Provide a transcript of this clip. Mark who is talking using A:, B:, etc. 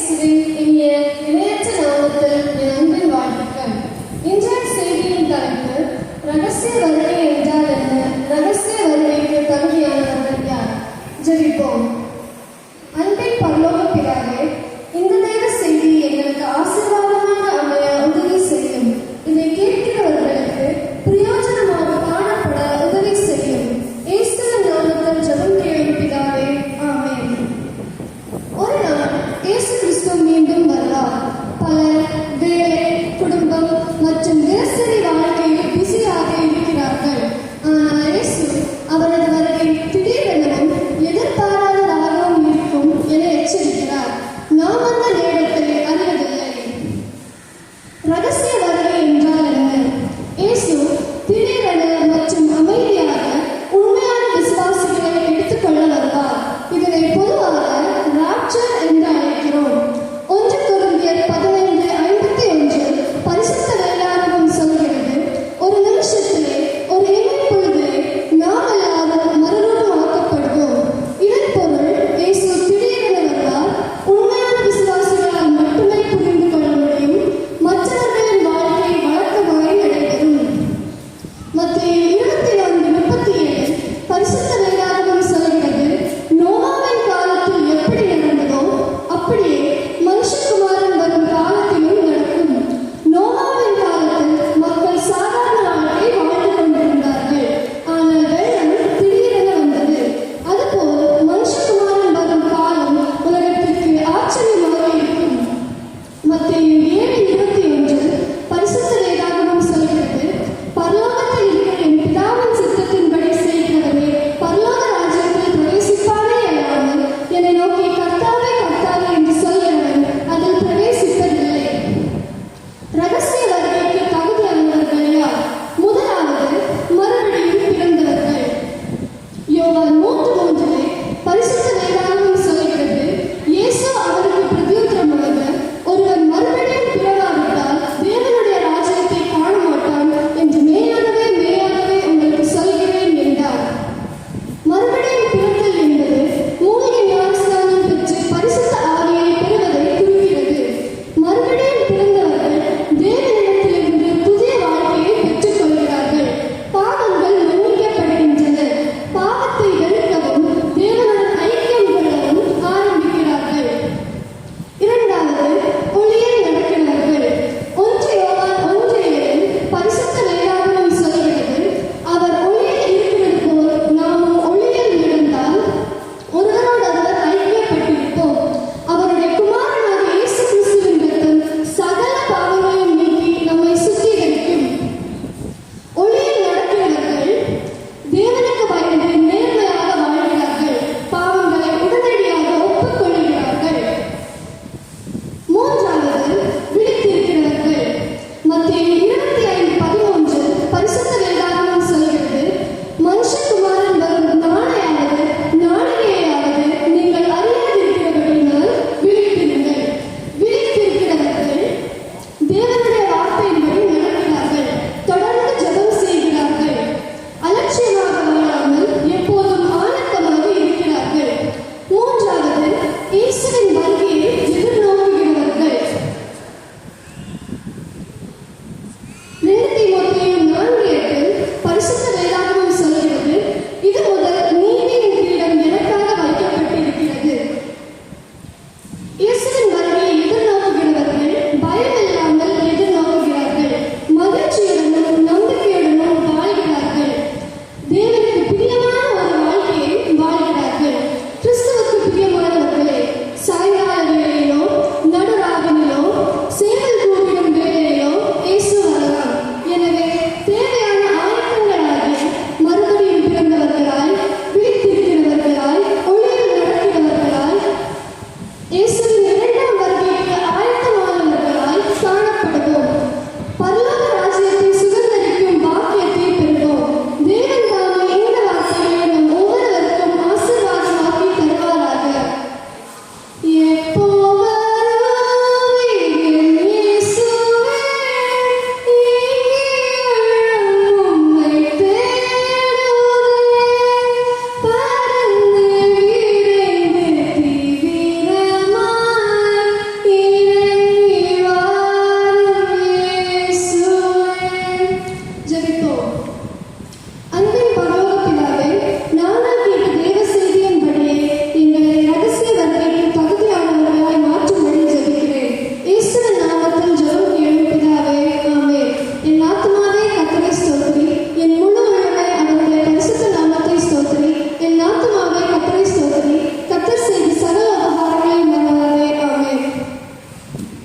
A: இயேசுவின் இனிய இணையற்ற நாமத்தில் என் அன்பின் வாழ்த்துக்கள் இன்றைய செய்தியின் தலைப்பு ரகசிய வருகை என்றால் என்ன? ரகசிய வருகைக்கு தகுதியானவர்கள் யார்? ஜெபிப்போம். 那个